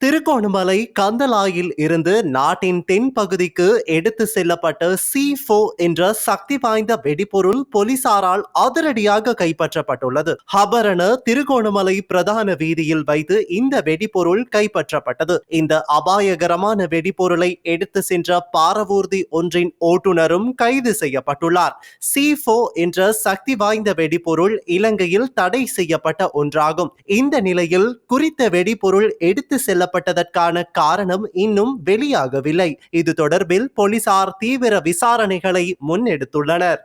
திருகோணமலை கந்தலாயில் இருந்து நாட்டின் தென்பகுதிக்கு எடுத்து செல்லப்பட்ட சி ஃபோ என்ற சக்தி வாய்ந்த வெடிபொருள் போலீசாரால் அதிரடியாக கைப்பற்றப்பட்டுள்ளது. ஹபரண திருகோணமலை பிரதான வீதியில் வைத்து இந்த வெடிபொருள் கைப்பற்றப்பட்டது. இந்த அபாயகரமான வெடிபொருளை எடுத்து சென்ற பாரவூர்தி ஒன்றின் ஓட்டுநரும் கைது செய்யப்பட்டுள்ளார். சி ஃபோ என்ற சக்தி வாய்ந்த வெடிபொருள் இலங்கையில் தடை செய்யப்பட்ட ஒன்றாகும். இந்த நிலையில் குறித்த வெடிபொருள் எடுத்து செல்ல கொல்லப்பட்டதற்கான காரணம் இன்னும் வெளியாகவில்லை. இது தொடர்பில் போலீசார் தீவிர விசாரணைகளை முன்னெடுத்துள்ளனர்.